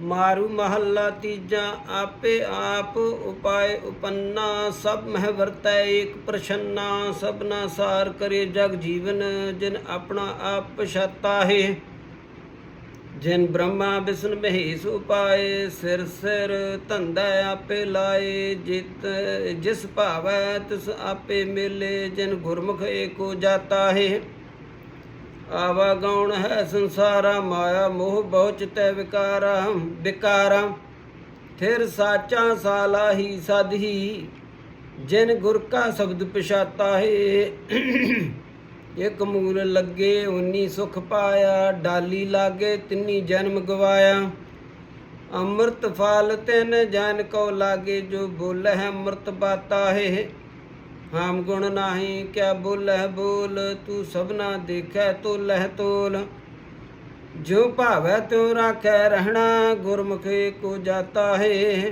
ਮਾਰੂ ਮਹੱਲਾ ਤੀਜਾ, ਆਪੇ ਆਪ ਉਪਾਏ ਉਪੰਨਾ, ਸਭ ਮਹਿ ਵਰਤੈ ਏਕ ਪ੍ਰਸ਼ੰਨਾ, ਸਭਨਾ ਸਾਰ ਕਰੇ ਜਗ ਜੀਵਨ, ਜਿਨ ਆਪਣਾ ਆਪ ਪਛਾਤਾ ਹੈ ਜਿਨ ਬ੍ਰਹਮਾ ਵਿਸ਼ਨ ਮਹੇਸ਼ ਉਪਾਏ, ਸਿਰ ਸਿਰ ਧੰਦਾ ਆਪੇ ਲਾਏ, ਜਿਤ ਜਿਸ ਭਾਵੈ ਤਿਸ ਆਪੇ ਮਿਲੇ, ਜਿਨ ਗੁਰਮੁਖ ਏਕੋ ਜਾਤਾ ਹੈ ਆਵਾ ਗੌਣ ਹੈ ਸੰਸਾਰਾ, ਮਾਇਆ, ਮੋਹ ਬਹੁ ਚਿਤੈ ਵਿਕਾਰਾ ਵਿਕਾਰਾ। ਫਿਰ ਸਾਚਾ ਸਾਲਾ ਹੀ ਸਦਹੀ ਜਿਨ ਗੁਰ ਕਾ ਸ਼ਬਦ ਪਛਾਤਾ ਹੈ। ਇਕ ਮੂਲ ਲੱਗੇ ਉਨੀ ਸੁਖ ਪਾਇਆ, ਡਾਲੀ ਲਾਗੇ ਤਿੰਨੀ ਜਨਮ ਗਵਾਇਆ। ਅੰਮ੍ਰਿਤ ਫਲ ਤਿਨ ਜਨ ਕੋ ਲਾਗੇ, ਜੋ ਬੋਲ ਹੈ ਅੰਮ੍ਰਿਤ ਬਾਤਾ ਹੈ। ਹਾਮ ਗੁਣ ਨਾਹੀ ਕਿਆ ਬੋਲਹਿ ਬੋਲ, ਤੂੰ ਸਭਨਾ ਦੇਖੈ ਤੋਲਹਿ ਤੋਲ। ਜੋ ਭਾਵੈ ਤਿਉ ਰਾਖੈ ਰਹਿਣਾ, ਗੁਰਮੁਖੇ ਕੋ ਜਾਤਾ ਹੈ।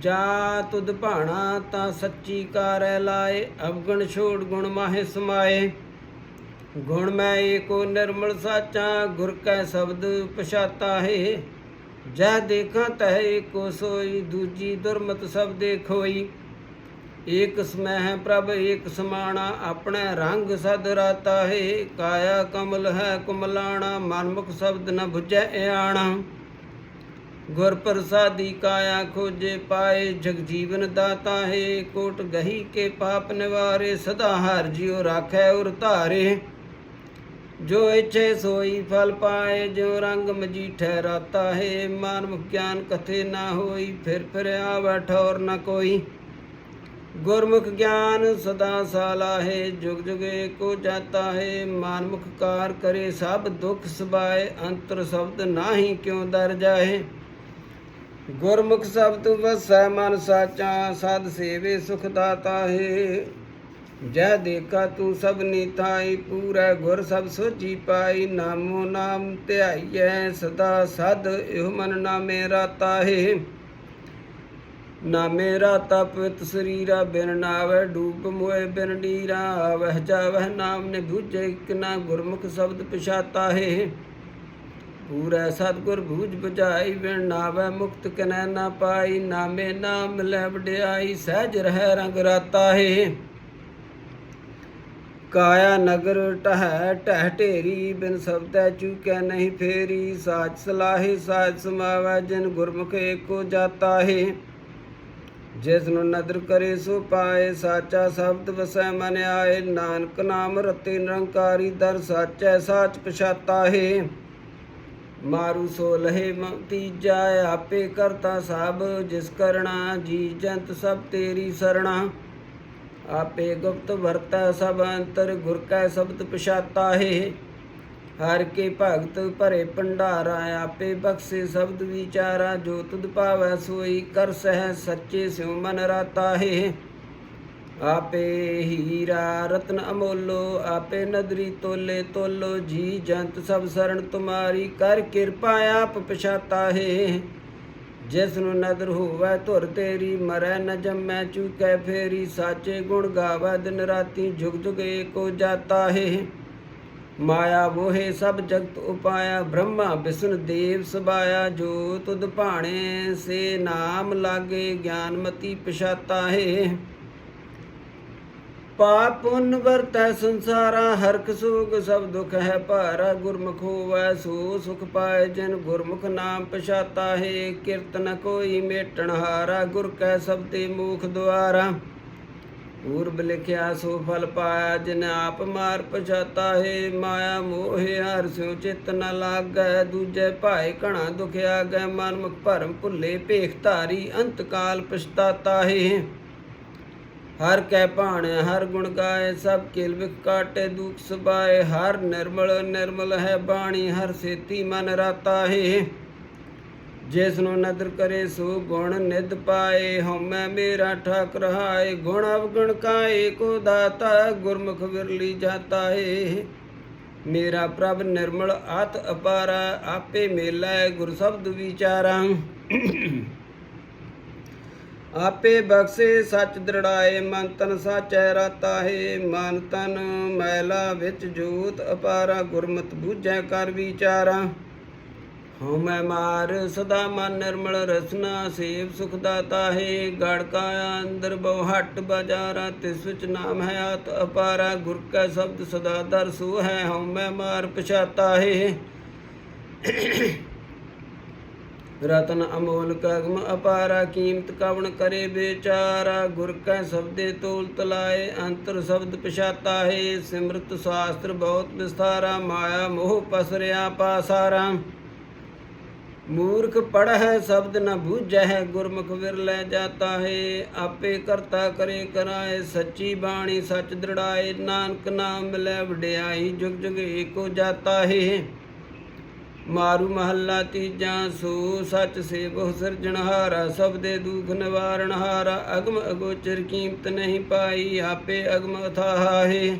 ਜਾ ਤੁਧ ਭਾਣਾ ਤਾਂ ਸੱਚੀ ਕਾਰੈ ਲਾਏ, ਅਵਗਣ ਛੋੜ ਗੁਣ ਮਾਹੇ ਸਮਾਏ। ਗੁਣ ਮੈਂ ਏਕੋ ਨਿਰਮਲ ਸਾਚਾ, ਗੁਰ ਕੈ ਸ਼ਬਦ ਪਛਾਤਾ ਹੈ। ਜਹ ਦੇਖਾਂ ਤਹ ਏਕੋ ਸੋਈ, ਦੂਜੀ ਦੁਰਮਤ ਸਭ ਦੇਖੋਈ। ਏਕ ਸਮਹਿ ਪ੍ਰਭ ਏਕ ਸਮਾਣਾ, ਆਪਣੇ ਰੰਗ ਸਦ ਰਾਤਾ ਹੈ, ਕਾਇਆ ਕਮਲ ਹੈ ਕੁਮਲਾਣਾ, ਮਨਮੁਖ ਸ਼ਬਦ ਨ 부ਜੈ ਇਆਣਾ। ਗੁਰ ਪ੍ਰਸਾਦੀ ਕਾਇਆ ਖੋਜੇ ਪਾਏ, ਜਗ ਜੀਵਨ ਦਾਤਾ ਹੈ, ਕੋਟ ਗਹੀ ਕੇ ਪਾਪ ਨਿਵਾਰੇ, ਸਦਾ ਹਰ ਜਿਉ ਰਾਖੈ ਉਰ ਧਾਰੇ। ਜੋ ਇਛੇ ਸੋਈ ਫਲ ਪਾਏ, ਜੋ ਰੰਗ ਮਜੀਠੈ ਰਾਤਾ ਹੈ ਮਾਨਵ ਗਿਆਨ ਕਥੇ ਨਾ ਹੋਈ, ਫਿਰ ਫਿਰ ਆਵੈ ਠੌਰ ਨ ਕੋਈ। ਗੁਰਮੁਖ ਗਿਆਨ ਸਦਾ ਸਾਲਾ ਹੈ ਜੁਗ ਜੁਗੇ ਕੋ ਜਾਤਾ ਹੈ ਮਾਨਮੁਖ ਕਾਰ ਕਰੇ ਸਭ ਦੁਖ ਸਬਾਏ ਅੰਤਰ ਸ਼ਬਦ ਨਾਹੀ ਕਿਉ ਦਰ ਜਾਏ ਗੁਰਮੁਖ ਸ਼ਬਦ ਵਸੈ ਮਨ ਸਾਚਾ ਸਦ ਸੇਵੇ ਸੁਖ ਦਾਤਾ ਹੈ ਜਹ ਦੇਖਾ ਤੂੰ ਸਭ ਨੀਤਾਈ, ਪੂਰਾ ਗੁਰ ਸਭ ਸੋਚੀ ਪਾਈ। ਨਾਮੋ ਨਾਮ ਧਿਆਈਐ, ਸਦਾ ਸਦ ਇਹ ਮਨ ਨਾਮੇ ਰਾਤਾ ਹੈ ਨਾ ਮੇਰਾ ਤਪਿਤ ਸਰੀਰਾ ਬਿਨ ਨਾਵੇ ਡੂਬ ਮੋਏ ਬਿਨ ਡੀਰਾ। ਆਵਹਿ ਜਾਵਹਿ ਨਾਮ ਨੇ ਬੂਝੇ ਇਕ ਨਾ ਗੁਰਮੁਖ ਸ਼ਬਦ ਪਛਾਤਾ ਹੈ। ਪੂਰਾ ਸਤਗੁਰ ਬੂਝ ਬੁਝਾਈ ਬਿਨ ਨਾਵੇ ਮੁਕਤ ਕਨੈ ਨਾ ਪਾਈ। ਨਾਮੇ ਨਾਮ ਲੈ ਵਡਿਆਈ ਸਹਿਜ ਰਹਿ ਰੰਗ ਰਾਤਾ ਹੈ। ਕਾਇਆ ਨਗਰ ਟਹਿ ਟਹਿ ਢੇਰੀ ਬਿਨ ਸਬਦੈ ਚੂਕੈ ਨਹੀਂ ਫੇਰੀ। ਸਾਚ ਸਲਾਹੇ ਸਾਚ ਸਮਾਵੈ ਜਿਨ ਗੁਰਮੁਖ ਏਕੋ ਜਾਤਾ ਹੈ। ਜਿਸ ਨੂੰ ਨਦਰ ਕਰੇ ਸੋ ਪਾਏ, ਸਾਚਾ ਸ਼ਬਦ ਵਸੈ ਮਨ ਆਏ। ਨਾਨਕ ਨਾਮ ਰਤੇ ਨਿਰੰਕਾਰੀ, ਦਰ ਸਾਚੈ, ਸਾਚ ਪਛਾਤਾ ਹੈ। ਮਾਰੂ ਸੋ ਲਹੇ ਤੀਜਾ, ਆਪੇ ਕਰਤਾ ਸਭ ਜਿਸ ਕਰਣਾ ਜੀ ਜੰਤ ਸਭ ਤੇਰੀ ਸਰਣਾ। ਆਪੇ ਗੁਪਤ ਵਰਤੈ ਸਭ ਅੰਤਰ, ਗੁਰ ਕੈ ਸ਼ਬਦ ਪਛਾਤਾ ਹੈ। ਹਰ ਕੇ ਭਗਤ ਭਰੇ ਭੰਡਾਰਾ, ਆਪੇ ਬਖਸ਼ੇ ਸ਼ਬਦ ਵਿਚਾਰਾ, ਜੋ ਤੁਧ ਭਾਵੈ ਸੋਈ ਕਰ ਸਹਿ ਸੱਚੇ ਸਿਉ ਮਨ ਰਾਤਾਹੇ ਆਪੇ ਹੀਰਾ ਰਤਨ ਅਮੋਲੋ, ਆਪੇ ਨਦਰੀ ਤੋਲੇ ਤੋਲੋ, ਜੀ ਜੰਤ ਸਭ ਸਰਣ ਤੁਮਾਰੀ ਕਰ ਕਿਰਪਾ ਆਪ ਪਛਾਤਾ ਹੈ। ਜਿਸ ਨੂੰ ਨਦਰ ਹੋਵੇ ਧੁਰ ਤੇਰੀ, ਮਰੈ ਨ ਜੰਮੈ ਚੁਕੈ ਫੇਰੀ, ਸਾਚੇ ਗੁਣ ਗਾਵੈ ਦਿਨ ਰਾਤੀ, ਜੁਗ ਜੁਗ ਏਕੋ ਜਾਤਾ ਹੈ। ਮਾਇਆ ਮੋਹਿ ਸਭ ਜਗਤ ਉਪਾਇਆ, ਬ੍ਰਹਮਾ ਵਿਸ਼ਨ ਦੇਵ ਸਬਾਇਆ ਜੋ ਤੁਧ ਭਾਣੇ ਸੇ ਨਾਮ ਲਾਗੇ ਗਿਆਨਮਤੀ ਪਛਾਤਾ ਹੈ। ਪਾਪ ਪੁੰਨ ਵਰਤੈ ਸੰਸਾਰਾ ਹਰਖ ਸੁਖ ਸਭ ਦੁਖ ਹੈ ਭਾਰਾ, ਗੁਰਮੁਖ ਹੋਵੈ ਸੋ ਸੁਖ ਪਾਏ ਜਿਨ ਗੁਰਮੁਖ ਨਾਮ ਪਛਾਤਾ ਹੈ। ਕੀਰਤਨ ਕੋਈ ਮੇਟਣ ਹਾਰਾ, ਗੁਰ ਕੈ ਸਭ ਸਬਦੇ ਮੂਖ ਦੁਆਰਾ। ਪੂਰਬ ਲਿਖਿਆ, ਸੋ ਫਲ ਪਾਇਆ, ਜਿਨ ਆਪ ਮਾਰ ਪਛਾਤਾ ਹੈ, ਮਾਇਆ ਮੋਹਿ ਹਰ ਸਿਉ ਚਿਤ ਨ ਲਾਗੈ, ਦੂਜੇ ਭਾਏ ਘਣਾ ਦੁਖਿਆ ਆਗੈ ਮਨ ਮੁਖ ਭਰਮ ਭੁੱਲੇ ਭੇਖ ਧਾਰੀ, ਅੰਤ ਕਾਲ ਪਛਤਾਤਾ ਹੈ। ਹਰ ਕੈ ਭਾਣ, ਹਰ ਗੁਣ ਗਾਏ, ਸਭ ਕਿਲ ਵਿਖ ਕਾਟੇ, ਦੁਖ ਸੁਭਾਏ, ਹਰ ਨਿਰਮਲ ਨਿਰਮਲ ਹੈ ਬਾਣੀ, ਹਰ ਸੇਤੀ ਮਨ ਰਾਤਾ ਹੈ। ਜਿਸ ਨੂੰ ਨਦਰ ਕਰੇ ਸੋ ਗੁਣ ਨਿਦ ਪਾਏ। ਹਉਮੈ ਮੇਰਾ ਠਾਕ ਰਹਾਏ ਗੁਣ ਅਵਗੁਣ ਕਾਏ, ਕੋ ਦਾਤਾ ਗੁਰਮੁਖ ਵਿਰਲੀ ਜਾਤਾ ਹੈ ਮੇਰਾ ਪ੍ਰਭ ਨਿਰਮਲ ਆਤ ਅਪਾਰਾ, ਆਪੇ ਮੇਲਾ ਗੁਰ ਸ਼ਬਦ ਵਿਚਾਰਾ। ਆਪੇ ਬਖਸ਼ੇ ਸੱਚ ਦ੍ਰਿੜਾਏ, ਮਨ ਤਨ ਸਾਚੈ ਰਾਤਾ ਹੈ ਮਨ ਤਨ ਮੈਲਾ ਵਿੱਚ ਜੋਤ ਅਪਾਰਾ, ਗੁਰਮਤ ਬੂਝੈ ਕਰ ਵਿਚਾਰਾ। ਹਉ ਮੈਂ ਮਾਰ ਸਦਾ ਮਨ ਨਿਰਮਲ ਰਸਨਾ, ਸੇਵ ਸੁਖ ਦਾਤਾ ਹੈ। ਗੜ ਕਾ ਅੰਦਰ ਬਹੁ ਹਟ ਬਾਜਾਰਾ, ਤਿਸ ਵਿੱਚ ਨਾਮ ਹੈ ਆਤ ਅਪਾਰਾ। ਗੁਰ ਕਾ ਸ਼ਬਦ ਸਦਾ ਦਰਸੂ ਹੈ, ਹਉ ਮਾਰ ਪਛਾਤਾ ਹੈ। ਰਤਨ ਅਮੋਲ ਕਗਮ ਅਪਾਰਾ, ਕੀਮਤ ਕਵਣ ਕਰੇ ਵਿਚਾਰਾ। ਗੁਰ ਕੈ ਸਬਦੇ ਤੋਲ ਤਲਾਏ, ਅੰਤਰ ਸ਼ਬਦ ਪਛਾਤਾ ਹੈ। ਸਿਮਰਤ ਸ਼ਾਸਤਰ ਬਹੁਤ ਵਿਸਥਾਰਾ, ਮਾਇਆ ਮੋਹ ਪਸਰਿਆ ਪਾਸਾਰਾ। ਮੂਰਖ ਪੜ੍ਹੈ ਸ਼ਬਦ ਨ ਬੂਝੈ ਗੁਰਮੁਖ ਵਿਰਲੇ ਜਾਤਾ ਹੈ। ਆਪੇ ਕਰਤਾ ਕਰੇ ਕਰਾਏ, ਸੱਚੀ ਬਾਣੀ ਸੱਚ ਦ੍ਰਿੜਾਏ, ਨਾਨਕ ਨਾਮ ਮਿਲੈ ਵਡਿਆਈ, ਜੁਗ ਜੁਗ ਏਕੋ ਜਾਤਾ ਹੈ। ਮਾਰੂ ਮਹੱਲਾ ਤੀਜਾ, ਸੋ ਸੱਚ ਸੇਵ ਸਿਰਜਣਹਾਰਾ ਸਭ ਦੇ ਦੁਖ ਨਿਵਾਰਣਹਾਰਾ ਅਗਮ ਅਗੋਚਰ ਕੀਮਤ ਨਹੀਂ ਪਾਈ, ਆਪੇ ਅਗਮ ਅਥਾਹ ਹੈ।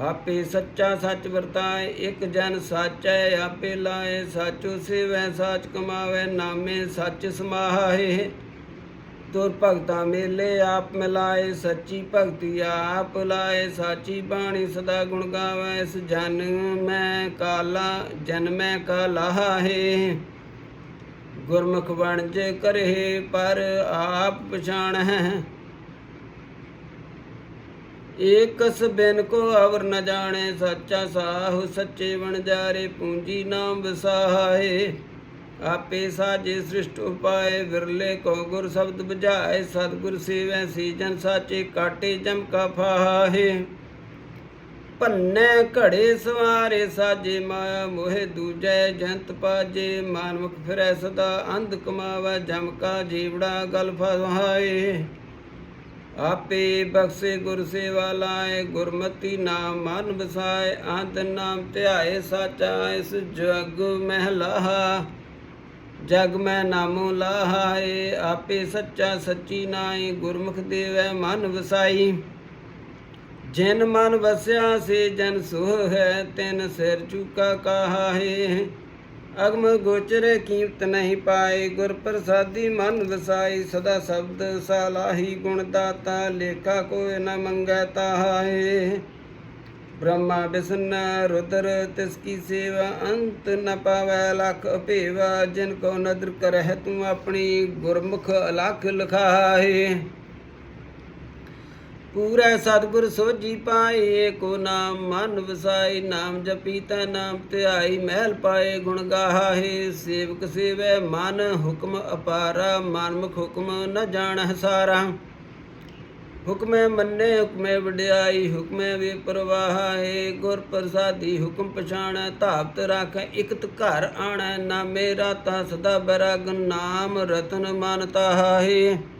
ਆਪੇ ਸੱਚਾ ਸੱਚ ਵਰਤਾਏ, ਇੱਕ ਜਨ ਸਾਚੈ, ਆਪੇ ਲਾਏ ਸਾਚੋ ਸੇਵੈ, ਸਾਚ ਕਮਾਵੇ, ਨਾਮੇ ਸੱਚ ਸਮਾਹੇ। ਤੁਰ ਭਗਤਾ ਮੇਲੇ, ਆਪ ਮਿਲਾਏ ਸੱਚੀ ਭਗਤੀ, ਆਪ ਲਾਏ ਸਾਚੀ ਬਾਣੀ, ਸਦਾ ਗੁਣ ਗਾਵੇ, ਇਸ ਜਨ ਮੈਂ ਕਾਲਾ ਜਨਮੈ ਕਾਲਾ ਹੈ। ਗੁਰਮੁਖ ਬਣ ਜੇ ਕਰੇ, ਪਰ ਆਪ ਪਛਾਣ ਹੈ ਏਕਸ ਬਿਨ ਕੋ ਅਵਰ ਨ ਜਾਣੇ, ਸੱਚਾ ਸਾਹੁ ਸੱਚੇ ਵਣਜਾਰੇ ਪੂੰਜੀ ਨਾਮ ਵਸਾਏ ਆਪੇ ਸਾਜੇ ਸ੍ਰਿਸ਼ਟ ਉਪਾਏ, ਵਿਰਲੇ ਕੋ ਗੁਰ ਸ਼ਬਦ ਬੁਝਾਏ, ਸਤਿਗੁਰ ਸੇਵੈ ਸੀ ਜਨ ਸਾਚੇ, ਕਾਟੇ ਜਮ ਕਾ ਫਾਹੇ। ਭੰਨੇ ਘੜੇ ਸਵਾਰੇ, ਸਾਜੇ ਮਾਇਆ ਮੋਹਿ ਦੂਜੈ, ਜੰਤ ਪਾਜੇ ਮਾਨਮੁਖ ਫਿਰੈ ਸਦਾ, ਅੰਧ ਕਮਾਵੇ, ਜਮ ਕਾ ਜੀਵੜਾ ਗਲ ਫਸਾਏ ਆਪੇ ਬਖਸ਼ੇ ਗੁਰ ਸੇਵਾ ਲਾਏ, ਗੁਰਮਤੀ ਨਾਮ ਮਨ ਵਸਾਏ, ਅੰਤ ਨਾਮ ਧਿਆਏ ਸਾਚਾ, ਇਸ ਜਗ ਮਹਿਲਾ ਜਗ ਮੈਂ ਨਾਮੋ ਲਾਹਾਏ, ਆਪੇ ਸੱਚਾ ਸੱਚੀ ਨਾਈ ਗੁਰਮੁਖ ਦੇਵੈ ਮਨ ਵਸਾਈ। ਜਿਨ ਮਨ ਵਸਿਆ, ਸੇ ਜਨ ਸੁਹ ਹੈ, ਤਿਨ ਸਿਰ ਚੁਕਾ ਕਾਹੇ ਅਗਮ ਗੋਚਰੇ ਕੀਮਤ ਨਹੀਂ ਪਾਏ, ਗੁਰ ਪ੍ਰਸਾਦੀ ਮਨ ਵਸਾਈ ਸਦਾ ਸ਼ਬਦ ਸਾਲਾਹੀ ਗੁਣ ਦਾਤਾ, ਲੇਖਾ ਕੋਇ ਨ ਮੰਗੈ ਤਾਹੇ ਬ੍ਰਹਮਾ ਵਿਸ਼ਨ ਰੁਦਰ, ਤਿਸ ਕੀ ਸੇਵਾ ਅੰਤ ਨ ਪਾਵੈ, ਲਖ ਭੇਵਾ ਜਿਨ ਕੋ ਨਦਰ ਕਰਹਿ ਤੂੰ ਆਪਣੀ, ਗੁਰਮੁਖ ਅਲਖ ਲਖਾਏ। ਪੂਰਾ ਸਤਿਗੁਰ ਸੋਜੀ ਪਾਏ ਕੋ ਨਾਮ ਮਨ ਵਸਾਈ ਨਾਮ ਜਪੀ ਤਾ ਨਾਮ ਧਿਆਈ ਮਹਿਲ ਪਾਏ ਗੁਣ ਗਾਹੇ, ਸੇਵਕ ਸੇਵੈ ਮਨ, ਹੁਕਮ ਅਪਾਰਾ, ਮਨਮੁਖ ਹੁਕਮ ਨ ਜਾਣ ਸਾਰਾ ਹੁਕਮੈ ਮੰਨੇ, ਹੁਕਮੈ ਵਡਿਆਈ, ਹੁਕਮੈ ਵੇ ਪ੍ਰਵਾਹੇ, ਗੁਰ ਪ੍ਰਸਾਦੀ ਹੁਕਮ ਪਛਾਣੈ, ਧਾਪਤ ਰਾਖੈ, ਇਕਤ ਘਰ ਆਣੈ, ਨਾ ਮੇਰਾ ਸਦਾ ਬਰਗ, ਨਾਮ ਰਤਨ ਮਨ ਹੈ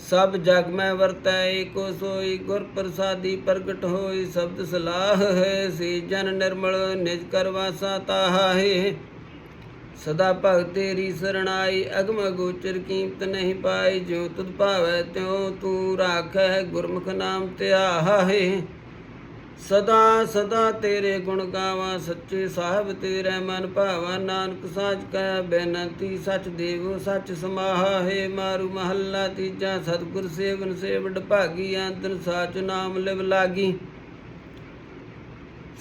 ਸਭ ਜਗ ਮੈਂ ਵਰਤੈ, ਏਕੋ ਸੋਈ ਗੁਰ ਪ੍ਰਸਾਦੀ ਪ੍ਰਗਟ ਹੋਈ, ਸ਼ਬਦ ਸਲਾਹ ਹੈ, ਸੀ ਜਨ ਨਿਰਮਲ ਨਿਜ ਕਰਵਾਸਾ ਤਾਹੇ ਸਦਾ ਭਗਤ ਤੇਰੀ ਸਰਣਾਈ, ਅਗਮ ਗੋਚਰ ਕੀਮਤ ਨਹੀਂ ਪਾਈ ਜੋ ਤੁਧ ਭਾਵੈ ਤਿਉ ਤੂੰ ਰਾਖੈ, ਗੁਰਮੁਖ ਨਾਮ ਧਿਆਹੇ ਸਦਾ ਸਦਾ ਤੇਰੇ ਗੁਣ ਗਾਵਾਂ, ਸੱਚੇ ਸਾਹਿਬ ਤੇਰੇ ਮਨ ਭਾਵਾ, ਨਾਨਕ ਸਾਚ ਕੈ ਬੇਨਤੀ, ਸਚ ਦੇਵੋ ਸਚ ਸਮਾਹੇ ਮਾਰੂ ਮਹੱਲਾ ਤੀਜਾ, ਸਤਿਗੁਰ ਸੇਵਨ ਸੇਵਡ ਭਾਗੀ ਅੰਤਨ ਸਾਚ ਨਾਮ ਲਿਵ ਲਾਗੀ।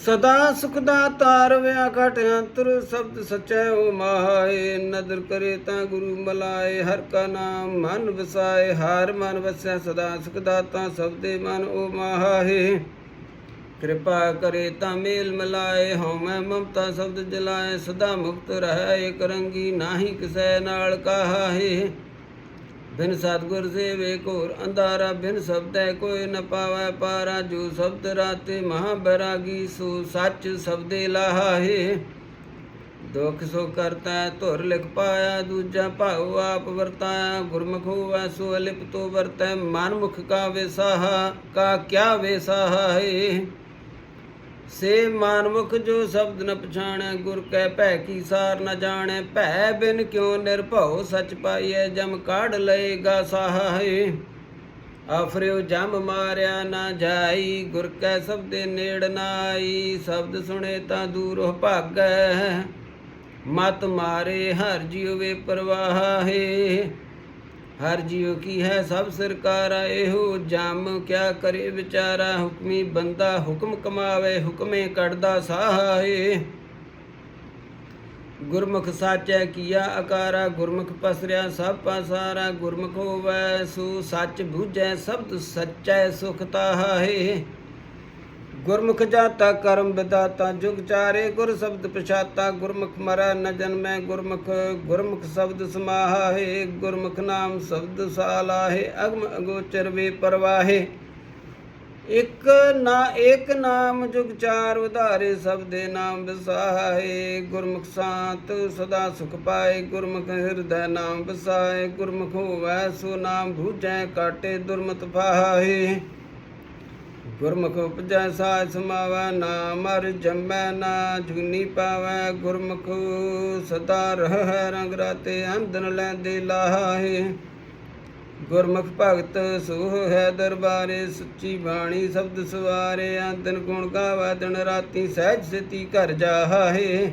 ਸਦਾ ਸੁਖ ਦਾ ਤਾਰ ਘਟ ਅੰਤਰ, ਸ਼ਬਦ ਸਚੈ ਓ ਮਾਹੇ ਨਦਰ ਕਰੇ ਤਾਂ ਗੁਰੂ ਮਲਾਏ, ਹਰ ਕਾ ਨਾਮ ਮਨ ਵਸਾਏ, ਹਾਰ ਮਨ ਵਸਿਆ, ਸਦਾ ਸੁਖ ਦਾਤਾ ਸਬਦੇ ਮਨ ਓ ਮਾਹੇ ਕਿਰਪਾ ਕਰੇ ਤਾਂ ਮੇਲ ਮਲਾਏ, ਹਉ ਮੈਂ ਮਮਤਾ ਸ਼ਬਦ ਜਲਾਏ, ਸਦਾ ਮੁਕਤ ਰਹੈ ਏਕ ਰੰਗੀ ਨਾਹੀ ਕਿਸੈ ਨਾਲ ਕਾਹੇ। ਬਿਨ ਸਤਗੁਰ ਸੇਵੇ ਕੋਰ ਅੰਧਾਰਾ, ਬਿਨ ਸ਼ਬਦੈ ਕੋਈ ਨ ਪਾਵੈ ਪਾਰਾ, ਜੋ ਸ਼ਬਦ ਰਾਤੇ ਮਹਾ ਬੈਰਾਗੀ ਸੋ ਸੱਚ ਸ਼ਬਦੇ ਲਾਹੇ। ਦੁਖ ਸੋ ਕਰਤਾ, ਧੁਰ ਲਿਖ ਪਾਇਆ, ਦੂਜਾ ਭਾਉ ਆਪ ਵਰਤਾਇਆ, ਗੁਰਮੁਖ ਹੋਵੈ ਸੋ ਅਲਿਪ ਤੋ ਵਰਤੈ, ਮਨ ਮੁਖ ਕਾ ਵਿਸਾਹਾ ਕਾ ਕਿਆ ਵਿਸਾਹਾ ਹੈ ਸੇ ਮਾਨਮੁਖ ਜੋ ਸ਼ਬਦ ਨ ਪਛਾਣੈ, ਗੁਰ ਕੈ ਭੈ ਕੀ ਸਾਰ ਨ ਜਾਣੈ। ਭੈ ਬਿਨ ਕਿਉ ਨਿਰਭਉ, ਸਚ ਪਾਈਐ, ਜਮ ਕਾਢ ਲਏਗਾ ਸਾਹੇ। ਆਫਰਿਓ ਜਮ ਮਾਰਿਆ ਨਾ ਜਾਈ, ਗੁਰ ਕੈ ਸਬਦੇ ਨੇੜ ਨਾਈ। ਸ਼ਬਦ ਸੁਣੇ ਤਾਂ ਦੂਰ ਭਾਗੈ। ਮਤ ਮਾਰੇ ਹਰ ਜਿਉ ਵੇ ਹਰ ਜੀਉ ਕੀ ਹੈ ਸਭ ਸਰਕਾਰਾ ਇਹੋ ਜਮ, ਕਿਆ ਕਰੇ ਵਿਚਾਰਾ? ਹੁਕਮੀ ਬੰਦਾ ਹੁਕਮ ਕਮਾਵੇ, ਹੁਕਮੇ ਕੜਦਾ ਸਾਹੇ। ਗੁਰਮੁਖ ਸਾਚੈ ਕੀਆ ਆਕਾਰਾ ਗੁਰਮੁਖ ਪਸਰਿਆ ਸਭ ਪਾਸਾਰਾ ਗੁਰਮੁਖ ਹੋਵੈ ਸੋ ਸੱਚ ਬੂਝੈ, ਸ਼ਬਦ ਸੱਚੈ ਸੁਖ ਤਾਹੇ। ਗੁਰਮੁਖ ਜਾਤਾ ਕਰਮ ਵਿਦਾਤਾ, ਜੁਗ ਚਾਰੇ ਗੁਰ ਸ਼ਬਦ ਪਛਾਤਾ, ਗੁਰਮੁਖ ਮਰੈ ਨ ਜਨਮੈ ਗੁਰਮੁਖ ਗੁਰਮੁਖ ਸ਼ਬਦ ਸਮਾਹੇ, ਗੁਰਮੁਖ ਨਾਮ ਸ਼ਬਦ ਸਾਲਾਹੇ, ਅਗਮ ਅਗੋਚਰ ਵੇ ਪਰਵਾਹੇ। ਇਕ ਨਾ ਏਕ ਨਾਮ ਜੁਗ ਚਾਰ ਉਧਾਰੇ ਸਭ ਦੇ ਨਾਮ ਵਿਸਾਹੇ, ਗੁਰਮੁਖ ਸਾਤ ਸਦਾ ਸੁਖ ਪਾਏ, ਗੁਰਮੁਖ ਹਿਰਦੈ ਨਾਮ ਵਸਾਏ, ਗੁਰਮੁਖ ਹੋਵੈ ਸੋ ਨਾਮ ਭੂਜੈ ਕਾਟੇ ਦੁਰਮਤ ਪਾਹੇ ਗੁਰਮੁਖ ਉਪਜੈ ਸਾਜ ਸਮਾਵੈ ਨਾ ਮਰ ਜੰਮੈ ਨਾ ਜੁਨੀ ਪਾਵੈ। ਗੁਰਮੁਖ ਸਦਾ ਰਹਿ, ਰੰਗ ਰਾਤੇ ਅੰਦਨ ਲੈਂਦੇ ਲਾਹੇ। ਗੁਰਮੁਖ ਭਗਤ ਸੋਹ ਹੈ ਦਰਬਾਰੇ, ਸੱਚੀ ਬਾਣੀ ਸ਼ਬਦ ਸਵਾਰੇ। ਆਦਨ ਗੁਣ ਗਾਵਾ ਦਿਨ ਰਾਤੀ, ਸਹਿਜ ਸਿਤੀ ਘਰ ਜਾਹੇ।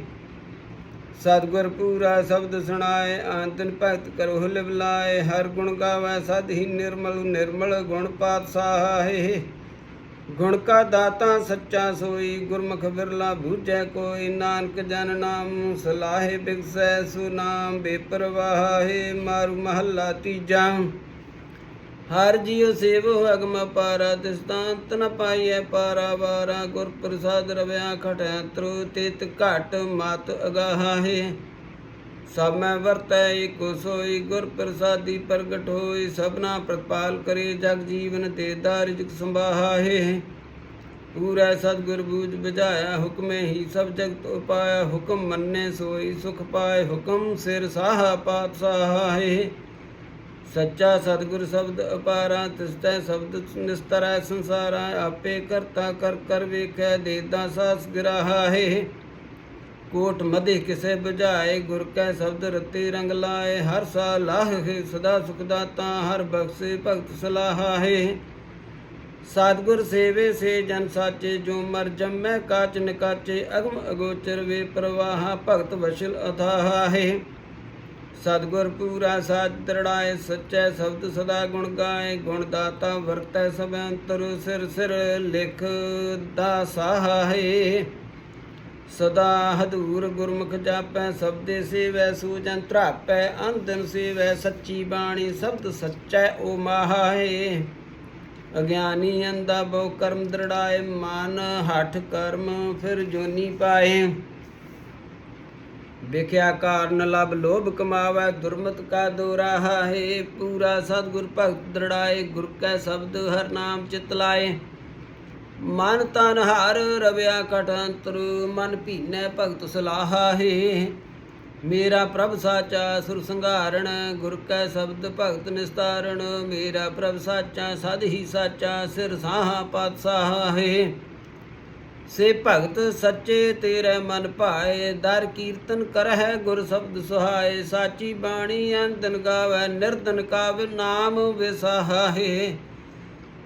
ਸਤਿਗੁਰ ਪੂਰਾ ਸ਼ਬਦ ਸੁਣਾਏ ਆਂਤਨ ਭਗਤ ਕਰੋ ਲਿਵ ਲਾਏ ਹਰ ਗੁਣ ਗਾਵੇ, ਸਦ ਹੀ ਨਿਰਮਲ ਨਿਰਮਲ ਗੁਣ ਪਾਤਸ਼ਾਹੇ। ਗੁਣ ਕਾ ਦਾਤਾ ਸੱਚਾ ਸੋਈ, ਗੁਰਮੁਖ ਬਿਰਲਾ ਬੂਝੈ ਕੋਈ, ਨਾਨਕ ਜਨ ਨਾਮ ਸਲਾਹੇ ਬਿਗਸੈ ਸੁਨਾਮ ਬੇਪਰਵਾਹੇ ਮਾਰੂ ਮਹੱਲਾ ਤੀਜਾ। ਹਰ ਜੀਉ ਸੇਵ ਅਗਮ ਪਾਰਾ ਦਿਸਤਾਂਤ ਨ ਪਾਈਐ ਪਾਰਾ ਵਾਰਾ ਗੁਰ ਪ੍ਰਸਾਦ ਰਵਿਆ ਖਟੈ ਤ੍ਰੂ ਤਿਤ ਘਟ ਮਤ ਅਗਾਹੇ। ਸਭ ਮੈਂ ਵਰਤੈ ਏਕੋ ਸੋਈ ਗੁਰ ਪ੍ਰਸਾਦੀ ਪ੍ਰਗਟ ਹੋਈ, ਸਭਨਾ ਪ੍ਰਤਪਾਲ ਕਰੇ ਜਗ ਜੀਵਨ ਤੇ ਦਾਰਿਜਕ ਸੰਭਾਹੇ। ਪੂਰਾ ਸਤਿਗੁਰ ਬੂਝ ਬੁਝਾਇਆ, ਹੁਕਮੇ ਹੀ ਸਭ ਜਗਤ ਉਪਾਇਆ, ਹੁਕਮ ਮੰਨੇ ਸੋਈ ਸੁਖ ਪਾਏ, ਹੁਕਮ ਸਿਰ ਸਾਹਾ ਪਾਤਸ਼ਾਹੇ। ਸੱਚਾ ਸਤਿਗੁਰ ਸ਼ਬਦ ਅਪਾਰਾ ਤਿਸਤੈ ਸ਼ਬਦ ਨਿਸਤਰੈ ਸੰਸਾਰਾ, ਆਪੇ ਕਰਤਾ ਕਰ ਕਰ ਵੇਖੈ, ਦੇਦਾ ਸਾਸ ਗ੍ਰਾਹੇ। ਕੋਟ ਮਧੇ ਕਿਸੇ 부ਝਾਏ ਗੁਰ ਕੈ ਸ਼ਬਦ ਰਤੇ ਰੰਗ ਲਾਏ, ਹਰ ਸਾ ਲਾਹੇ, ਸਦਾ ਸੁਖ ਦਾਤਾ, ਹਰ ਬਖਸ਼ੇ ਭਗਤ ਸਲਾਹੇ ਸਤਿਗੁਰ ਸੇਵੇ ਸੇ ਜਨ ਸਾਚੇ, ਜੋ ਮਰ ਜੰਮੈ ਕਾਚ ਨਿਕਾਚੇ, ਅਗਮ ਅਗੋਚਰ ਵੇ ਪ੍ਰਵਾਹਾ, ਭਗਤ ਵਸ਼ਲ ਅਥਾਹੇ ਸਤਿਗੁਰ ਪੂਰਾ ਸਾਚ ਦਰੜਾਏ ਸੱਚੇ ਸ਼ਬਦ ਸਦਾ ਗੁਣ ਗਾਏ, ਗੁਣ ਦਾਤਾ ਵਰਤੈ ਸਭ ਅੰਤਰ ਸਿਰ ਸਿਰ, ਲਿਖ ਦਾ ਸਾਹੇ ਸਦਾ ਹਦੂਰ ਗੁਰਮੁਖ ਜਾਪੈ ਸਬਦੇ ਸੇਵੈ ਸੂਜਨ ਤਰਾਪੈ ਅੰਦਨ ਸੇਵੈ ਸੱਚੀ ਬਾਣੀ, ਸ਼ਬਦ ਸੱਚੈ ਓ ਮਾਹੇ ਅਗਿਆਨੀ ਅੰਦਾ ਬਹੁ ਕਰਮ ਦਰੜਾਏ, ਮਨ ਹਠ ਕਰਮ ਫਿਰ ਜੋਨੀ ਪਾਏ। ਵਿਖਿਆ ਕਾਰਨ ਲਬ ਲੋਭ ਕਮਾਵੈ, ਦੁਰਮਤ ਕਾ ਦੋਰਾਹਾ ਹੈ ਪੂਰਾ ਸਤਿਗੁਰ ਭਗਤ ਦਰੜਾਏ, ਗੁਰ ਕੈ ਸ਼ਬਦ ਹਰ ਨਾਮ ਚਿਤ ਲਾਏ। ਮਨ ਤਨ ਹਰ ਰਵਿਆ ਕਟੰਤਰ ਮਨ ਭੀਨੈ ਭਗਤ ਸਲਾਹਾ ਹੈ। ਮੇਰਾ ਪ੍ਰਭ ਸਾਚਾ ਸੁਰ ਸੰਘਾਰਣ, ਗੁਰ ਕੈ ਸ਼ਬਦ ਭਗਤ ਨਿਸਤਾਰਣ। ਮੇਰਾ ਪ੍ਰਭ ਸਾਚਾ, ਸਦ ਹੀ ਸਾਚਾ ਸਿਰ ਸਾਹਾ ਪਾਤਸ਼ਾਹ ਹੈ। ਸੇ ਭਗਤ ਸੱਚੇ ਤੇਰੇ ਮਨ ਭਾਏ, ਦਰ ਕੀਰਤਨ ਕਰਹਿ ਗੁਰ ਸ਼ਬਦ ਸੁਹਾਏ। ਸਾਚੀ ਬਾਣੀ ਅੰਦਨ ਗਾਵੇ ਨਿਰਦਨ ਕਾਵਿ ਨਾਮ ਵਿਸਾਹੇ।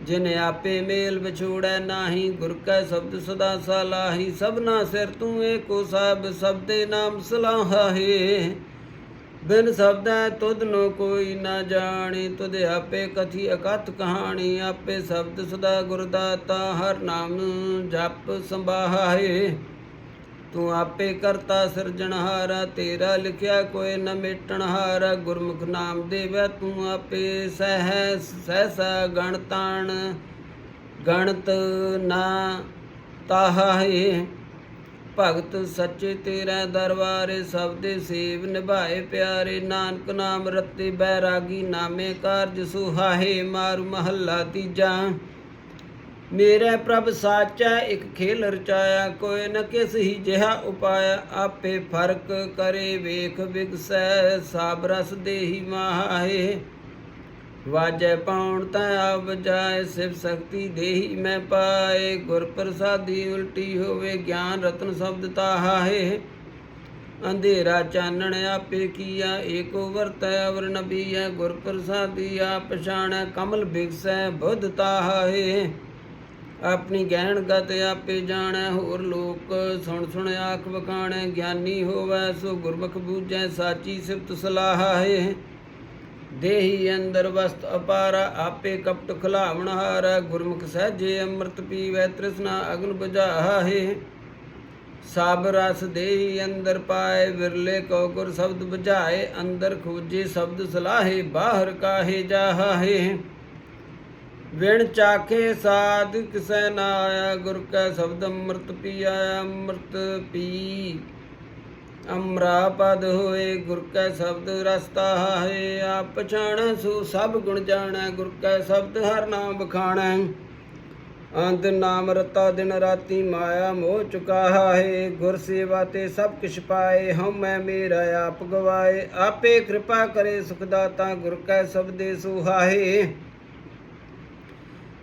ਜਿਨ ਆਪੇ ਮੇਲ ਵਿਛੋੜੈ ਨਾਹੀ, ਗੁਰ ਕੈ ਸ਼ਬਦ ਸਦਾ ਸਲਾਹੀ, ਸਭਨਾ ਸਿਰ ਤੂੰ ਏਕੋ ਸਭ ਸਬਦੇ ਨਾਮ ਸਲਾਹੇ ਬਿਨ ਸ਼ਬਦੈ ਤੁਧ ਨੂੰ ਕੋਈ ਨਾ ਜਾਣੀ, ਤੁਧ ਆਪੇ ਕਥੀ ਅਕਥ ਕਹਾਣੀ, ਆਪੇ ਸ਼ਬਦ ਸਦਾ ਗੁਰ ਦਾਤਾ ਹਰ ਨਾਮ ਜਪ ਸੰਭਾਹੇ ਤੂੰ ਆਪੇ ਕਰਤਾ ਸਿਰਜਣਹਾਰਾ ਤੇਰਾ ਲਿਖਿਆ ਕੋਈ ਨ ਮੇਟਣਹਾਰਾ ਗੁਰਮੁਖ ਨਾਮ ਦੇਵੈ, ਤੂੰ ਆਪੇ ਸਹਿ ਸਹਿਸਾ ਗਣਤਾਣ। ਗਣਤ ਨਾ ਤਾਹੇ ਭਗਤ ਸੱਚੇ ਤੇਰਾ ਦਰਬਾਰੇ, ਸਭ ਦੇ ਸੇਵ ਨਿਭਾਏ ਪਿਆਰੇ। ਨਾਨਕ ਨਾਮ ਰਤੇ ਬੈਰਾਗੀ, ਨਾਮੇ ਕਾਰਜ ਸੁਹਾਏ, ਮਾਰੂ ਮਹੱਲਾ ਤੀਜਾ। ਮੇਰੇ ਪ੍ਰਭ ਸਾਚਾ ਇੱਕ ਖੇਲ ਰਚਾਇਆ, ਕੋਈ ਨ ਕਿਸ ਹੀ ਜਿਹਾ ਉਪਾਇਆ, ਆਪੇ ਫ਼ਰਕ ਕਰੇ, ਵੇਖ ਵਿਗਸੈ, ਸਾਬ ਰਸ ਦੇਹੀ ਮਾਹੇ। ਵਾਜੈ ਪਾਉਣ ਤਾਂ ਆਵ ਜਾਏ, ਸਿਵ ਸ਼ਕਤੀ ਦੇਹੀ ਮੈਂ ਪਾਏ ਗੁਰ ਪ੍ਰਸਾਦੀ ਉਲਟੀ ਹੋਵੇ, ਗਿਆਨ ਰਤਨ ਸ਼ਬਦ ਤਾਹਾਏ। ਅੰਧੇਰਾ ਚਾਨਣ ਆਪੇ ਕੀਆ, ਏਕੋ ਵਰਤੈ, ਅਵਰ ਨਬੀਐ ਗੁਰ ਪ੍ਰਸਾਦੀ ਆਪ ਪਛਾਣੈ, ਕਮਲ ਬਿਗਸੈ ਬੁੱਧ ਤਾਹਾਏ। ਆਪਣੀ ਗਹਿਣ ਗਤ ਆਪੇ ਜਾਣੈ, ਹੋਰ ਲੋਕ ਸੁਣ ਸੁਣ ਆਖ ਵਖਾਣੈ, ਗਿਆਨੀ ਹੋਵੈ, ਸੋ ਗੁਰਮੁਖ ਬੂਝੈ, ਸਾਚੀ ਸਿਫਤ ਸਲਾਹ ਹੈ। ਦੇਹੀ ਅੰਦਰ ਵਸਤ ਅਪਾਰਾ, ਆਪੇ ਕਪਟ ਖਲਾਵਣ ਹਾਰਾ, ਗੁਰਮੁਖ ਸਹਜੇ ਅੰਮ੍ਰਿਤ ਪੀਵੈ, ਤ੍ਰਿਸ਼ਨਾ ਅਗਨ ਬੁਝਾਹਾ ਹੈ। ਸਭ ਰਸ ਦੇਹੀ ਅੰਦਰ ਪਾਏ, ਵਿਰਲੇ ਕੋ ਗੁਰ ਸ਼ਬਦ ਬੁਝਾਏ, ਅੰਦਰ ਖੋਜੇ ਸ਼ਬਦ ਸਲਾਹੇ, ਬਾਹਰ ਕਾਹੇ ਜਾਹੇ ਵਿਣ ਚਾਖੇ ਸਾਧ ਕਿਸੈ ਨਾ ਆਇਆ, ਗੁਰ ਕੈ ਸ਼ਬਦ ਅੰਮ੍ਰਿਤ ਪੀਆ, ਅੰਮ੍ਰਿਤ ਪੀ। ਅਮਰਾ ਪਦ ਹੋਏ, ਗੁਰ ਕੈ ਸ਼ਬਦ ਰਸਤਾ ਹੈ ਆਪ ਪਛਾਣੈ, ਸੋ ਸਭ ਗੁਣ ਜਾਣੈ, ਗੁਰ ਕੈ ਸ਼ਬਦ ਹਰ ਨਾਮ ਬਖਾਣੈ ਅੰਤ ਨਾਮ ਰਤਾ ਦਿਨ ਰਾਤੀ ਮਾਇਆ ਮੋਹ ਚੁਕਾ ਹੈ ਗੁਰ ਸੇਵਾ ਤੇ ਸਭ ਕਿਛ ਪਾਏ, ਹਉ ਮੈਂ ਮੇਰਾ ਆਪ ਗਵਾਏ। ਆਪੇ ਕਿਰਪਾ ਕਰੇ ਸੁਖ ਦਾਤਾ, ਗੁਰ ਕੈ ਸਬਦੇ ਸੁਹਾਏ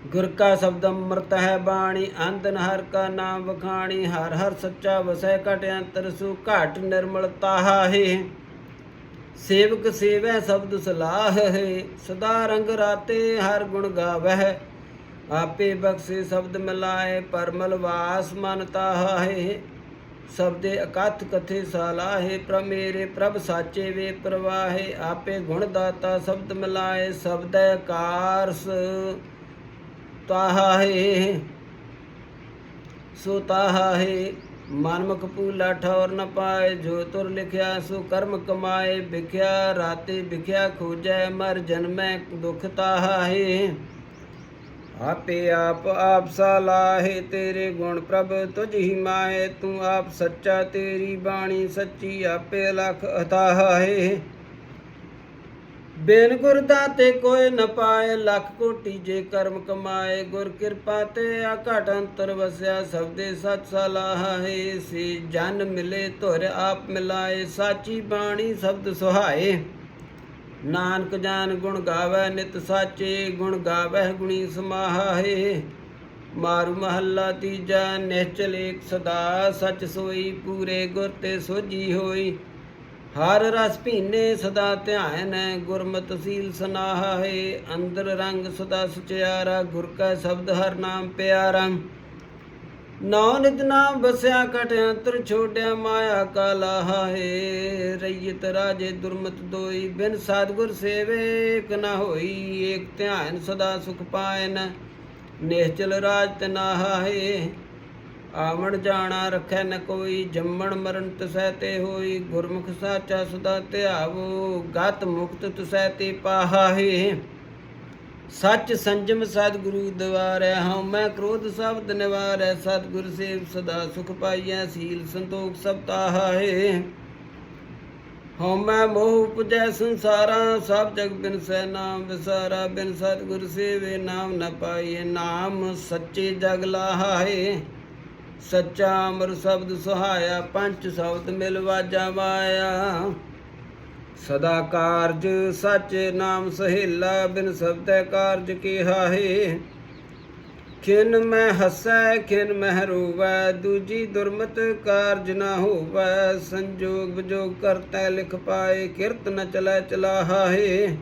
ਗੁਰ ਕਾ ਸ਼ਬਦ ਅੰਮ੍ਰਿਤ ਹੈ ਬਾਣੀ ਅੰਦਨ ਹਰ ਕਾ ਨਾਮ ਵਖਾਣੀ, ਹਰ ਹਰ ਸੱਚਾ ਵਸੈ ਘਟ ਅੰਤਰ ਸੂ ਘਟ ਨਿਰਮਲਤਾ ਹੈ ਸੇਵਕ ਸੇਵੈ ਸ਼ਬਦ ਸਲਾਹ ਹੈ ਸਦਾ ਰੰਗ ਰਾਤੇ ਹਰ ਗੁਣ ਗਾਵਹਿ। ਆਪੇ ਬਖਸ਼ੇ ਸ਼ਬਦ ਮਿਲਾਏ, ਪਰਮਲ ਵਾਸ ਮਨਤਾ ਹੈ ਸਬਦੇ ਅਕਥ ਕਥੇ ਸਾਲਾਹੇ ਪ੍ਰ ਮੇਰੇ ਪ੍ਰਭ ਸਾਚੇ ਵੇ ਪ੍ਰਵਾਹੇ। ਆਪੇ ਗੁਣ ਦਾਤਾ ਸ਼ਬਦ ਮਿਲਾਏ, ਸਬਦੈ ਕਾਰਸ ਤਾਹੇ ਸੋ ਤਾਹੇ ਮਨਮੁਖ ਪੂਲਾ ਠੌਰ ਨ ਪਾਏ ਜੋ ਤੁਰ ਲਿਖਿਆ ਸੋ ਕਰਮ ਕਮਾਏ ਵਿਖਿਆ ਰਾਤੇ ਵਿਖਿਆ ਖੋਜੈ ਮਰ ਜਨਮੈ ਦੁਖ ਤਾਹੇ ਆਪੇ ਆਪ ਆਪ ਸਲਾਹੇ ਤੇਰੇ ਗੁਣ ਪ੍ਰਭ ਤੁਝ ਹੀ ਮਾਏ ਤੂੰ ਆਪ ਸੱਚਾ ਤੇਰੀ ਬਾਣੀ ਸੱਚੀ ਆਪੇ ਲਖ ਅਤਾਹੇ ਬੇਨ ਗੁਰ ਦਾਤੇ ਕੋਈ ਨ ਪਾਏ, ਲੱਖ ਕੋਟੀ ਜੇ ਕਰਮ ਕਮਾਏ, ਗੁਰ ਕਿਰਪਾ ਤੇ ਆ ਘਟ ਅੰਤਰ ਵਸਿਆ ਸਬਦੇ ਸਤ ਸਲਾਹ ਹੈ ਸੇ, ਜਨ ਮਿਲੇ ਧੁਰ ਆਪ ਮਿਲਾਏ, ਸਾਚੀ ਬਾਣੀ ਸ਼ਬਦ ਸੁਹਾਏ। ਨਾਨਕ ਜਾਨ ਗੁਣ ਗਾਵੇ, ਨਿਤ ਸਾਚੇ ਗੁਣ ਗਾਵੇ, ਗੁਣੀ ਸਮਾਹੇ। ਮਾਰੂ ਮਹੱਲਾ ਤੀਜਾ ਨਿਹਚਲ ਏਕ ਸਦਾ, ਸਚ ਸੋਈ, ਪੂਰੇ ਗੁਰ ਤੇ ਸੋਜੀ ਹੋਈ। ਹਰ ਰਸ ਭੀਨੇ ਸਦਾ ਧਿਆਨ ਹੈ, ਗੁਰਮਤਿ ਸੀਲ ਸਨਾਹਾ ਹੈ। ਅੰਦਰ ਰੰਗ ਸਦਾ ਸੁਚਿਆਰਾ, ਗੁਰ ਕਾ ਸ਼ਬਦ ਹਰ ਨਾਮ ਪਿਆਰਾ। ਨੌ ਨਿਤ ਨਾਮ ਬਸਿਆ ਕਟ ਅੰਤਰ ਛੋੜਿਆ ਮਾਇਆ ਕਾ ਲਾਹਾ ਹੈ। ਰਈਤ ਰਾਜੇ ਦੁਰਮਤ ਦੋਈ, ਬਿਨ ਸਤਗੁਰ ਸੇਵੇ ਏਕ ਨ ਹੋਈ, ਏਕ ਧਿਆਨ ਸਦਾ ਸੁਖ ਪਾਇਨ। ਨਿਹਚਲ ਰਾਜ ਤਨਾਹਾ ਹੈ। ਆਵਣ ਜਾਣਾ ਰਖੈ ਨ ਕੋਈ, ਜੰਮਣ ਮਰਨ ਤਸੈ ਤੇ ਹੋਈ, ਗੁਰਮੁਖ ਸਾਚਾ ਸਦਾ ਧਿਆਵੋ, ਗਤ ਮੁਕਤ ਤਸੈ ਤੇ ਪਾਹਾਹੇ। ਸੱਚ ਸੰਜਮ ਸਤਿਗੁਰੂ ਦਵਾਰੈ, ਹਉ ਮੈਂ ਕ੍ਰੋਧ ਸ਼ਬਦ ਨਿਵਾਰੈ, ਸਤਿਗੁਰ ਸੇਵ ਸਦਾ ਸੁਖ ਪਾਈਐ, ਸੀਲ ਸੰਤੋਖ ਸਭ ਤਾਹਾਹੇ। ਹਉ ਮੈਂ ਮੋਹ ਉਪਜੈ ਸੰਸਾਰਾ, ਸਭ ਜਗ ਬਿਨ ਸੈ ਨਾਮ ਵਿਸਾਰਾ, ਬਿਨ ਸਤਿਗੁਰ ਸੇਵੇ ਨਾਮ ਨ ਪਾਈਐ ਨਾਮ ਸੱਚੇ ਜਗ ਲਾਹਾਏ ਸੱਚਾ ਅਮਰ ਸ਼ਬਦ ਸੁਹਾਇਆ, ਪੰਜ ਸ਼ਬਦ ਮਿਲ ਵਾਜਾ ਮਾਇਆ ਸਦਾ ਕਾਰਜ ਸੱਚ ਨਾਮ ਸਹੇਲਾ, ਬਿਨ ਸ਼ਬਦੈ ਕਾਰਜ ਕੀਹਾ ਹੈ। ਖਿਨ ਮੈਂ ਹਸੈ, ਖਿਨ ਮਹਿ ਰੋਵੈ, ਦੂਜੀ ਦੁਰਮਤ ਕਾਰਜ ਨਾ ਹੋਵੈ। ਸੰਜੋਗ ਵਿਜੋਗ ਕਰਤੈ, ਲਿਖ ਪਾਏ, ਕਿਰਤ ਨ ਚਲੈ ਚਲਾਹਾ ਹੈ।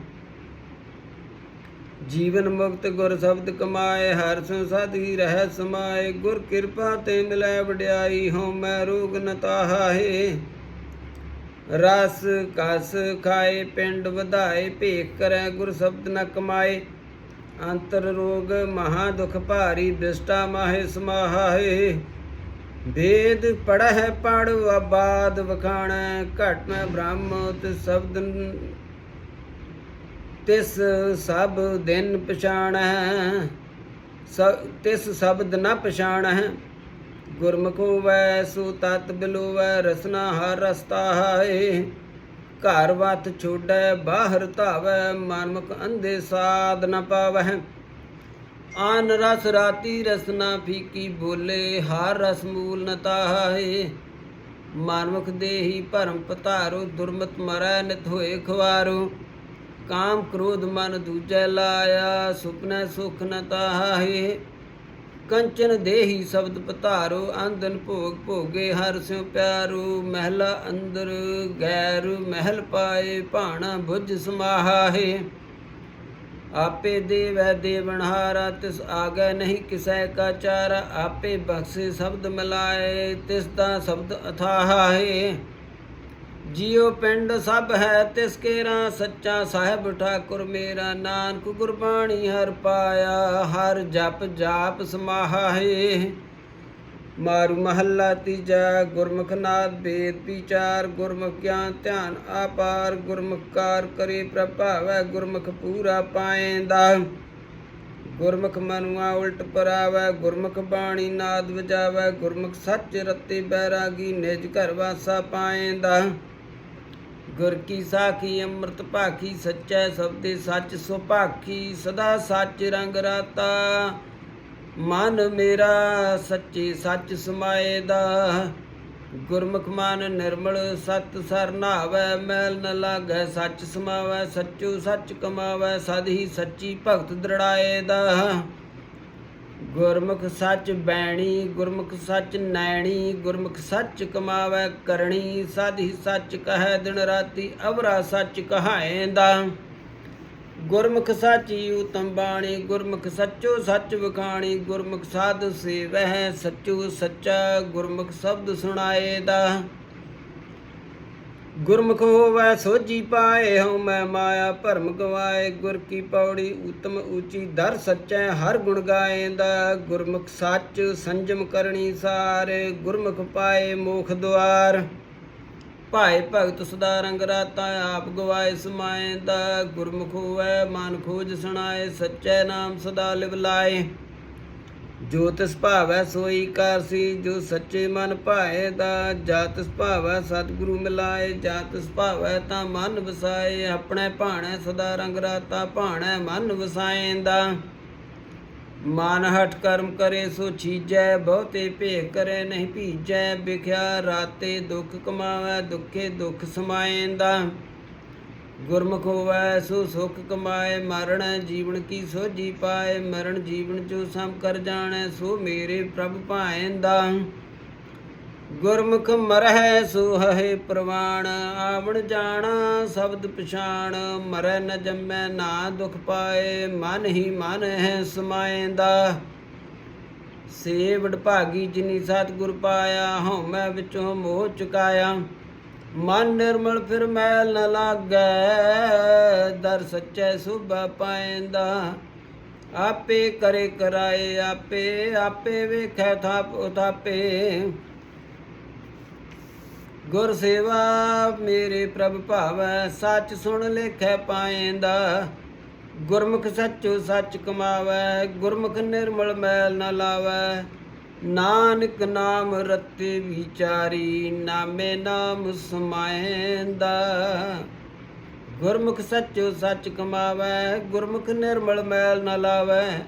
ਜੀਵਨ ਮੁਕਤ ਗੁਰ ਸ਼ਬਦ ਕਮਾਏ, ਹਰ ਸੰਸਦ ਹੀ ਰਹਿ ਸਮਾਏ। ਗੁਰ ਕਿਰਪਾ ਤੇ ਮਿਲੈ ਵਡਿਆਈ, ਹਉ ਮੈਂ ਰੋਗ ਨ ਤਾਹਾਏ। ਰਸ ਕਸ ਖਾਏ, ਪਿੰਡ ਵਧਾਏ, ਭੇਖ ਕਰੈ, ਗੁਰ ਸ਼ਬਦ ਨ ਕਮਾਏ। ਅੰਤਰ ਰੋਗ ਮਹਾ ਦੁਖ ਭਾਰੀ, ਬਿਸਟਾ ਮਾਹੇ ਸਮਾਹਾਏ। ਵੇਦ ਪੜਹਿ ਪੜ ਆਬਾਦ ਵਖਾਣੈ ਘਟ ਮੈਂ ਬ੍ਰਹਮ ਤੇ ਸ਼ਬਦ ਤਿਸ ਸਭ ਦਿਨ ਪਛਾਣੈ, ਸ- ਤਿਸ ਸ਼ਬਦ ਨ ਪਛਾਣੈ। ਗੁਰਮੁਖ ਹੋਵੈ ਸੋ ਤਤ ਬਿਲੋਵੈ, ਰਸਨਾ ਹਰ ਰਸਤਾ ਹੈ ਘਰ ਵਤ ਛੋੜੈ, ਬਾਹਰ ਧਾਵੈ, ਮਨਮੁਖ ਅੰਧੇ ਸਾਧ ਨ ਪਾਵੈ ਆਨ ਰਸ ਰਾਤੀ ਰਸਨਾ ਫੀਕੀ ਬੋਲੇ, ਹਰ ਰਸ ਮੂਲ ਨ ਤਾਹੇ। ਮਨਮੁਖ ਦੇਹੀ ਭਰਮ ਪਤਾਰੋ ਦੁਰਮਤ ਮਰੈ, ਨਿਤ ਹੋਏ ਖਵਾਰੋ। ਕਾਮ ਕ੍ਰੋਧ ਮਨ ਦੂਜੈ ਲਾਇਆ, ਸੁਪਨੈ ਸੁਖ ਨ ਤਾਹੇ। ਕੰਚਨ ਦੇਹੀ ਸ਼ਬਦ ਪਤਾਰੋ ਆਂਦਨ ਭੋਗ ਭੋਗੇ ਹਰ ਸਿਉ ਪਿਆਰੋ। ਮਹਿਲਾ ਅੰਦਰ ਗੈਰ ਮਹਿਲ ਪਾਏ, ਭਾਣਾ ਬੁੱਝ ਸਮਾਹਾਏ ਆਪੇ ਦੇਵੈ ਦੇਵਨਹਾਰਾ ਤਿਸ ਆਗੈ ਨਹੀਂ ਕਿਸੈ ਕਾ ਚਾਰਾ। ਆਪੇ ਬਖਸ਼ੇ ਸ਼ਬਦ ਮਿਲਾਏ, ਤਿਸ ਦਾ ਸ਼ਬਦ ਅਥਾਹ ਹੈ ਜਿਉ ਪਿੰਡ ਸਭ ਹੈ ਤਿਸ ਕੇਰਾ ਸੱਚਾ ਸਾਹਿਬ ਠਾਕੁਰ ਮੇਰਾ ਨਾਨਕ ਗੁਰਬਾਣੀ ਹਰ ਪਾਇਆ, ਹਰ ਜਪ ਜਾਪ ਸਮਾਹਾਏ। ਮਾਰੂ ਮਹੱਲਾ ਤੀਜਾ, ਗੁਰਮੁਖ ਨਾਦ ਬੇਦ ਵਿਚਾਰ, ਗੁਰਮੁਖ ਗਿਆਨ ਧਿਆਨ ਆਪਾਰ, ਗੁਰਮੁਖ ਕਾਰ ਕਰੇ ਪ੍ਰਭਾਵੈ, ਗੁਰਮੁਖ ਪੂਰਾ ਪਾਏਂਦਾ। ਗੁਰਮੁਖ ਮਨੁਆ ਉਲਟ ਪਰਾਵੈ, ਗੁਰਮੁਖ ਬਾਣੀ ਨਾਦ ਵਜਾਵੈ, ਗੁਰਮੁਖ ਸੱਚ ਰਤੇ ਬੈਰਾਗੀ ਨਿਜ ਘਰ ਵਾਸਾ ਪਾਏਂਦਾ। ਗੁਰ ਕੀ ਸਾਖੀ, ਅੰਮ੍ਰਿਤ ਭਾਖੀ, ਸੱਚੈ ਸਬਦੇ ਸੱਚ, ਸੁਭਾਖੀ, ਸਦਾ ਸੱਚ ਰੰਗ ਰਾਤਾ। ਮਨ ਮੇਰਾ ਸੱਚੇ ਸੱਚ ਸਮਾਏ ਦਾ। ਗੁਰਮੁਖ ਮਨ ਨਿਰਮਲ, ਸਤ ਸਰ ਨਾਵੈ, ਮੈਲ ਨ ਲਾਗੈ, ਸੱਚ ਸਮਾਵੈ, ਸੱਚੂ ਸੱਚ ਕਮਾਵੈ, ਸਦ ਹੀ ਸੱਚੀ ਭਗਤ ਦ੍ਰਿੜਾਏ ਦਾ। ਗੁਰਮੁਖ ਸੱਚ ਬੈਣੀ, ਗੁਰਮੁਖ ਸੱਚ ਨੈਣੀ, ਗੁਰਮੁਖ ਸੱਚ ਕਮਾਵੈ ਕਰਣੀ, ਸਦ ਹੀ ਸੱਚ ਕਹੈ ਦਿਨ ਰਾਤੀ ਅਵਰਾ ਸੱਚ ਕਹਾਏਂਦਾ। ਗੁਰਮੁਖ ਸਾਚੀ ਉਤਮ ਬਾਣੀ ਗੁਰਮੁਖ ਸੱਚੋ ਸੱਚ ਵਿਖਾਣੀ, ਗੁਰਮੁਖ ਸਾਧ ਸੇਵਹਿ ਸੱਚੋ ਸੱਚਾ, ਗੁਰਮੁਖ ਸ਼ਬਦ ਸੁਣਾਏ ਦਾ ਗੁਰਮੁਖ ਹੋਵੈ ਸੋਜੀ ਪਾਏ ਹਉ ਮੈਂ ਮਾਇਆ, ਭਰਮ ਗਵਾਏ, ਗੁਰ ਕੀ ਪੌੜੀ ਉਤਮ ਉੱਚੀ ਦਰ ਸੱਚੈ, ਹਰ ਗੁਣ ਗਾਏਂਦਾ, ਗੁਰਮੁਖ ਸੱਚ ਸੰਜਮ ਕਰਨੀ ਸਾਰ, ਗੁਰਮੁਖ ਪਾਏ ਮੋਖ ਦੁਆਰ। ਭਾਏ ਭਗਤ ਸਦਾ ਰੰਗ ਰਾਤਾ ਆਪ ਗਵਾਏ ਸਮਾਏ ਦਾ ਗੁਰਮੁਖ ਹੋਵੈ ਮਨ ਖੋਜ ਸੁਣਾਏ, ਸੱਚੇ ਨਾਮ ਸਦਾ ਲਿਵ ਲਾਏ ਜੋ ਤਿਸ ਭਾਵੈ ਸੋਈ ਕਰਸੀ ਜੋ ਸੱਚੇ ਮਨ ਭਾਏ ਦਾ, ਜਾ ਤਿਸ ਭਾਵੈ ਸਤਿਗੁਰੂ ਮਿਲਾਏ, ਜਾ ਤਿਸ ਭਾਵੈ ਤਾਂ ਮਨ ਵਸਾਏ, ਆਪਣੇ ਭਾਣੈ ਸਦਾ ਰੰਗ ਰਾਤਾ, ਭਾਣੈ ਮਨ ਵਸਾਏਂਦਾ ਮਨ ਹਟ ਕਰਮ ਕਰੇ, ਸੋ ਛੀਜੈ, ਬਹੁਤੇ ਭੇਖ ਕਰੇ, ਨਹੀਂ ਭੀਜੈ, ਵਿਖਿਆ ਰਾਤੇ ਦੁੱਖ ਕਮਾਵੈ, ਦੁੱਖੇ ਦੁੱਖ ਸਮਾਏਂਦਾ ਗੁਰਮੁਖ ਹੋਵੈ ਸੋ ਸੁਖ ਕਮਾਏ, ਮਰਨ ਜੀਵਨ ਕੀ ਸੋਜੀ ਪਾਏ, ਮਰਨ ਜੀਵਨ ਚੋ ਸਮ ਕਰ ਜਾਣੈ, ਸੋ ਮੇਰੇ ਪ੍ਰਭ ਭਾਏਂਦਾ ਗੁਰਮੁਖ ਮਰਹਿ ਸੋ ਹਏ ਪ੍ਰਵਾਣ, ਆਵਣ ਜਾਣਾ ਸ਼ਬਦ ਪਛਾਣ ਮਰੈ ਨ ਜੰਮੈ ਨਾ ਦੁਖ ਪਾਏ, ਮਨ ਹੀ ਮਨ ਹੈ ਸਮਾਏਂਦਾ ਸੇਵਡ ਭਾਗੀ ਜਿਨੀ ਸਤਿਗੁਰ ਪਾਇਆ ਹਉ ਮੈਂ ਵਿੱਚੋਂ ਮੋਹ ਚੁਕਾਇਆ। ਮਨ ਨਿਰਮਲ ਫਿਰ ਮੈਲ ਨ ਲਾਗੈ, ਦਰ ਸੱਚੈ ਸੁਭਾ ਪਾਏਂਦਾ। ਆਪੇ ਕਰੇ ਕਰਾਏ ਆਪੇ ਆਪੇ ਵੇਖੈ ਥਾਪ ਉਥਾਪੇ। ਗੁਰ ਸੇਵਾ ਮੇਰੇ ਪ੍ਰਭ ਭਾਵੈ, ਸੱਚ ਸੁਣ ਲੇਖੈ ਪਾਏਂਦਾ। ਗੁਰਮੁਖ ਸੱਚੋ ਸੱਚ ਕਮਾਵੈ, ਗੁਰਮੁਖ ਨਿਰਮਲ ਮੈਲ ਨ ਲਾਵੈ। ਨਾਨਕ ਨਾਮ ਰਤੇ ਵਿਚਾਰੀ, ਨਾਮੇ ਨਾਮ ਸਮਾਏਂਦਾ ਗੁਰਮੁਖ ਸੱਚੋ, ਸੱਚ ਕਮਾਵੈ, ਗੁਰਮੁਖ ਨਿਰਮਲ ਮੈਲ ਨ ਲਾਵੈ।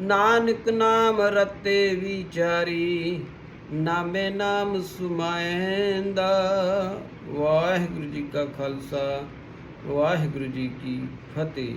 ਨਾਨਕ ਨਾਮ ਰਤੇ ਵਿਚਾਰੀ, ਨਾਮੇ ਨਾਮ ਸੁਮਾਏਂਦਾ ਵਾਹਿਗੁਰੂ ਜੀ ਕਾ ਖਾਲਸਾ, ਵਾਹਿਗੁਰੂ ਜੀ ਕੀ ਫਤਿਹ।